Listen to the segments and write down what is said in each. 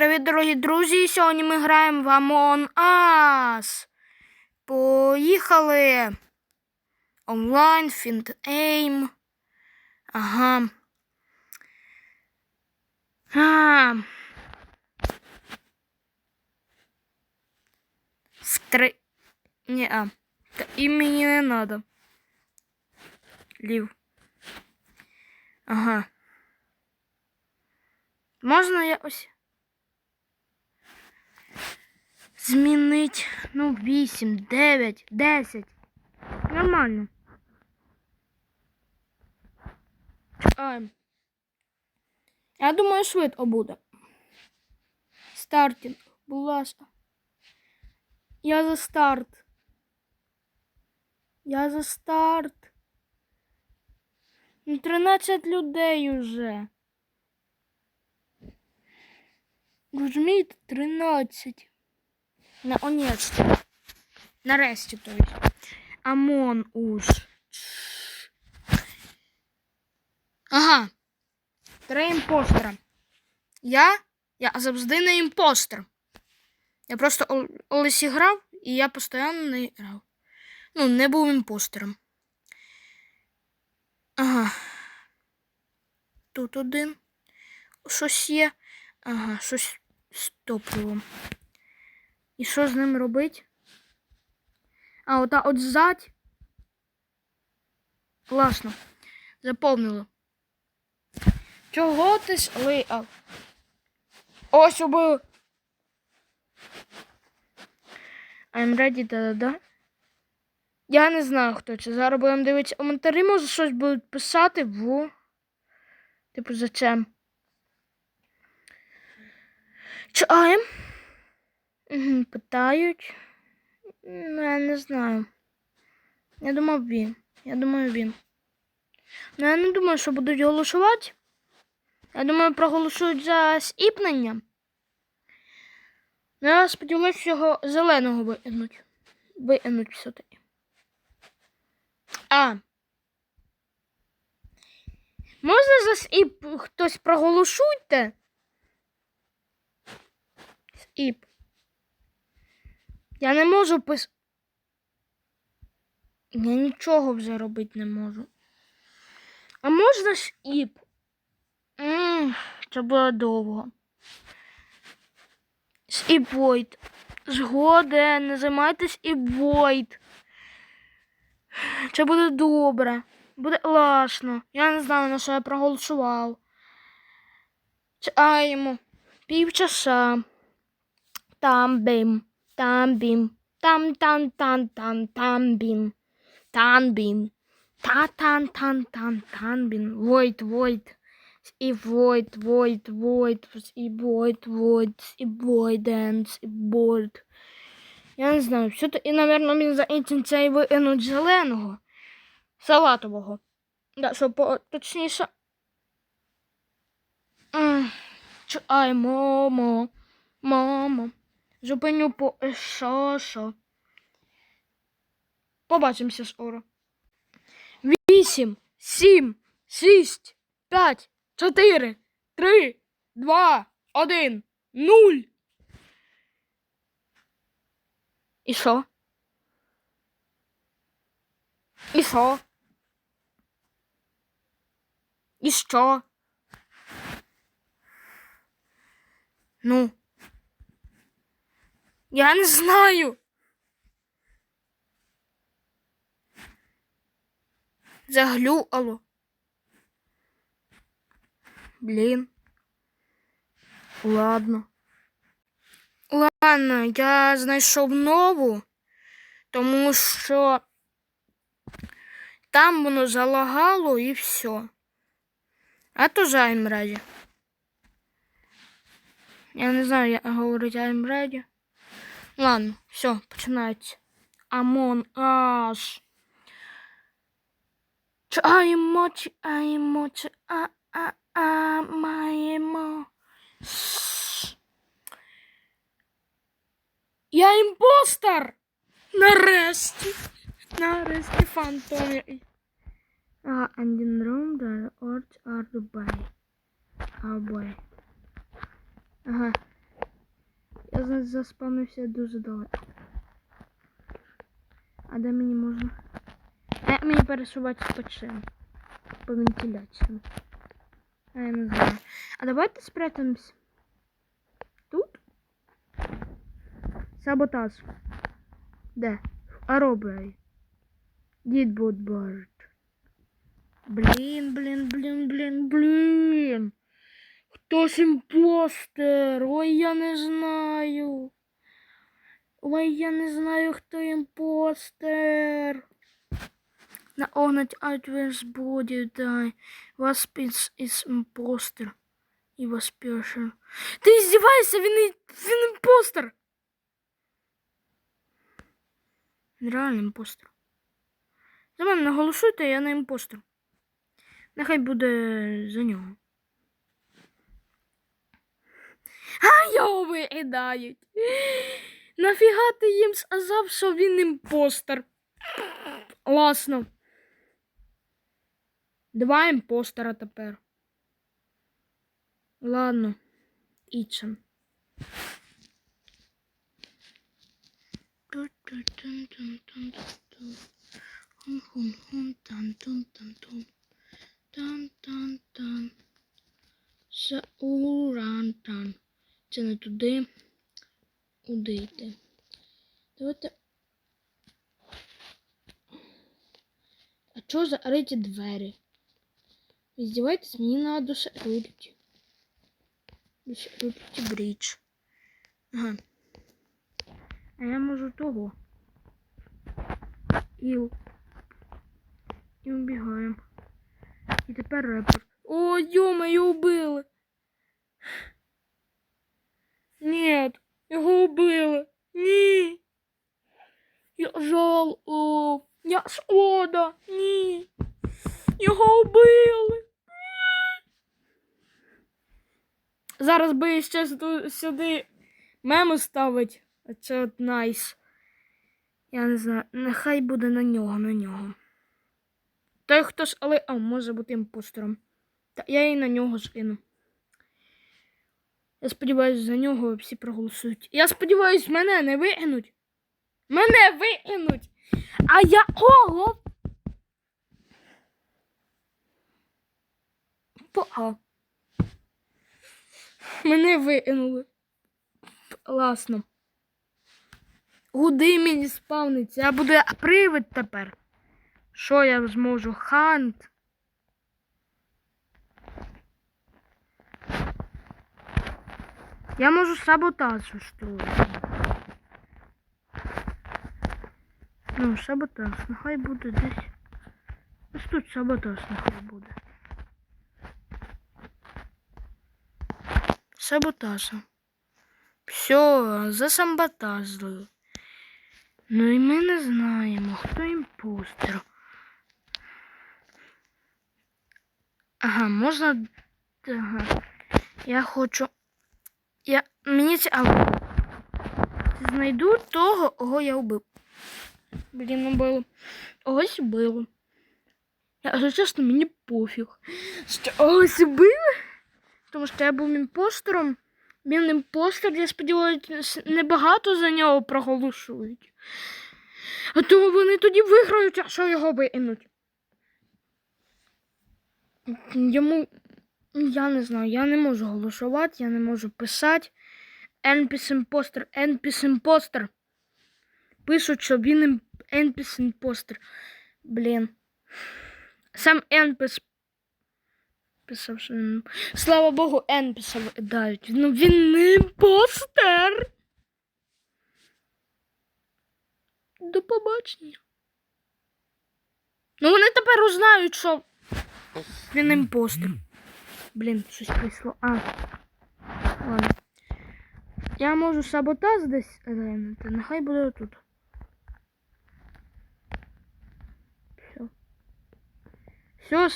привіт, дорогі друзі! Сьогодні ми граємо в Among Us. Поїхали. Онлайн, фінт ейм. Ага. А. В три... Не, а. Та І мені не надо. Лів. Ага. Можна я ось. Змінить, ну, 8, 9, 10. Нормально. А, я думаю, швидко буде. Стартінг, будь ласка. Я за старт. Я за старт. Ну, 13 людей уже. Розумієте, 13. На онечці. Нарешті, то есть. Амон уж. Ага. Три імпостера. Я? Я завжди не імпостер. Я просто Ол- Олесі грав, і я постійно не грав. Ну, не був імпостером. Ага. Тут один. Щось є. Ага, щось з топливом. І що з ним робить? А, ота от ззадь. Класно. Заповнило. Чого ти слиав? Ось убив. I'm ready, да-да-да. Я не знаю, хто це. Зараз будемо дивитися коментарі, може щось будуть писати в. Типу, зачем? Чаєм? Питають. Ну, я не знаю. Я думав він. Я думаю він. Ну, я не думаю, що будуть голосувати. Я думаю, проголосують за скіпнення. Ну, я сподіваюся, що його зеленого витягнуть. Витягнуть все-таки. А. Можна за скіп хтось проголосуйте? Скіп. Я не можу пис. Я нічого вже робити не можу. А можна ж іп? Ммм, це було довго. Іп Войт. Згоден, не займайтесь Іп Войт. Це буде добре. Буде класно. Я не знаю, на що я проголосував. Чаємо. Півчаса. Там бим. Там бім. Там тан тан тан там бім. Тан. Та тан тан тан тан бім. Войт, войт. І войт, войт, войт, і войт, войт, і войденс, і войт. Я не знаю, все то і, напевно, він за цей винуть зеленого. Салатового. Да, що по точніше. М, Чай, мамо, мамо. Зупиню по що, що. Побачимося скоро. Вісім, сім, шість, п'ять, чотири, три, два, один, нуль. І що? І що? І що? Ну. Я не знаю. Заглюкало. Блін. Ладно. Ладно, я знайшов нову, тому що там воно залагало і все. А то займ раді. Я не знаю, як говорить I'm ready. Ладно, все, починається. Among Us. Чаємо, чаємо, ча, а, а, а, маємо. Я імпостер! Нарешті. Нарешті фантом. Ah, and in room the odds are Dubai. Oh boy. Ага. Я за- заспавнився дуже далеко. А де мені можна? Е, мені пересуватися по чим? По вентиляції. А я не знаю. А давайте спрятаемся. Тут? Саботаж. Де? Аробей. Дід Будбард. Блін, блін, блін, блін, блін. Хтось імпостер. Ой, я не знаю. Ой, я не знаю, хто імпостер. На огнать Альтверс буде, дай. Вас із, із імпостер. І вас перше. Ти здіваєшся, він, він імпостер. Він реально імпостер. За мене не голосуйте, я не імпостер. Нехай буде за нього. А його викидають. Нафіга ти їм сказав, що він імпостер? Класно. Два імпостера тепер. Ладно. Ічен. Тан-тан-тан. Саурантан. Це не туди. Куди йти? Давайте. А чого закриті двері? Ви здіваєтесь, мені надо досерудити. Досерудити брідж. Ага. А я можу того. І... І убігаємо. І тепер репорт. О, йо-моє, убили. Його. Ні. Я жал. О, я шкода. Ні. Його убили. Зараз би ще сюди меми ставить. Це от найс. Я не знаю. Нехай буде на нього, на нього. Той хто ж, але а, може бути імпостером. Та я і на нього скину. Я сподіваюся, за нього всі проголосують. Я сподіваюсь, мене не вигинуть. Мене вигинуть. А я кого? Пога. Мене вигинули. Класно. Куди мені спавниться? Я буду привид тепер. Що я зможу? Хант. Я можу саботаж устроїти. Ну, саботаж, нехай буде десь. Ось тут саботаж нехай буде. Саботаж. Все, засаботажили. Ну і ми не знаємо, хто імпостер. Ага, можна. Ага. Я хочу. Я. Мені цікаво. Знайду того, кого я вбив. Блін, убило. Ось вбило. Я, чесно, мені пофіг. Що ось вбили? Тому що я був імпостером. Він імпостер, я сподіваюся, небагато за нього проголосують. А то вони тоді виграють, а що його винуть. Йому. Я не знаю, я не можу голосувати, я не можу писати. NPC імпостер, NPC імпостер. Пишуть, що він NPC імпостер. Блін. Сам NPC писав, що він. Слава Богу, NPC дають. Ну він не імпостер. До побачення. Ну вони тепер узнають, що він імпостер. Блін, щось прийшло. А. Ладно. Я можу саботаж десь глянути. Нехай буде тут. Все. Все,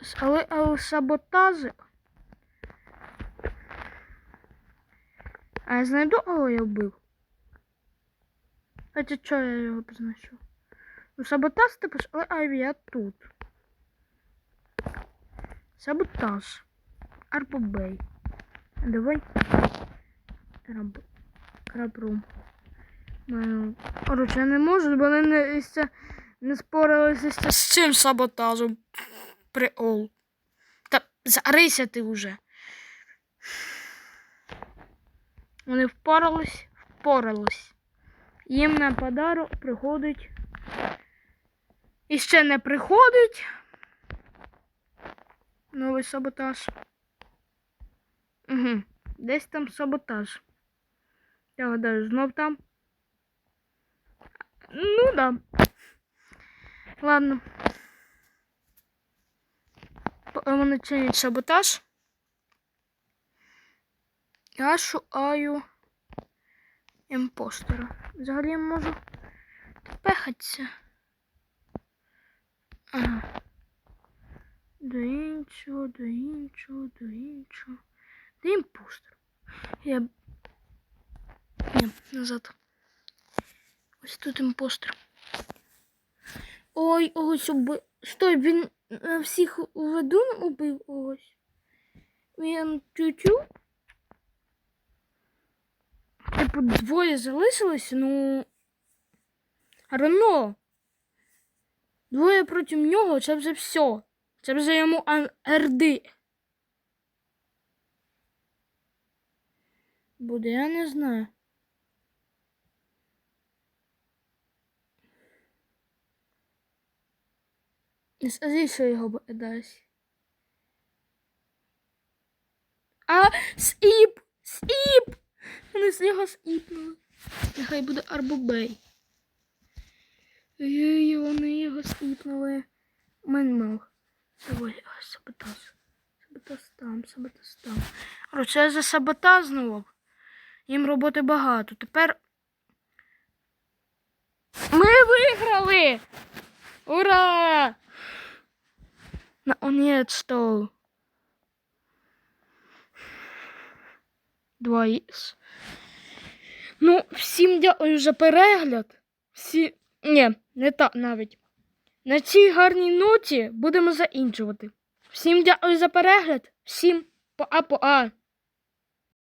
с- але, але саботажик. А я знайду, кого я вбив. Хоча чого я його позначив? Ну, саботаж ж, але а я тут. Саботаж. Арпобей. Давай. Раб... Крапрум. Короче, я не можу, бо вони не, не споралися з, з цим саботажем. Приол. Та зарися ти вже. Вони впорались, впорались. Їм на подарок приходить. І ще не приходить. Новий саботаж. Угу. Десь там саботаж. Я гадаю, знов там. Ну да. Ладно. Вони чинять саботаж. Я шукаю імпостера. Взагалі я можу пехатися. Ага. До іншого, до іншого, до іншого. Де імпостер? Я. Ні, назад. Ось тут імпостер. Ой, ось уби... Стой, він е, всіх ведун убив ось. Він тю-тю. Типу, двоє залишилось, ну. Рено. Двоє проти нього, це вже все. Це вже йому РД. Буде, я не знаю. Не скажи, що його дасть. А, сіп! Сіп! Вони з його сіпнули. Нехай буде Арбубей. Ой, вони його сіпнули. Менмах. Давай, а, саботаж. Саботаж там, саботаж там. Короче, я за саботазнував. Їм роботи багато. Тепер. Ми виграли! Ура! Наконец-то! Два ікс. Ну, всім дякую за перегляд. Всі. Ні, не так навіть. На цій гарній ноті будемо закінчувати. Всім дякую за перегляд. Всім па-па.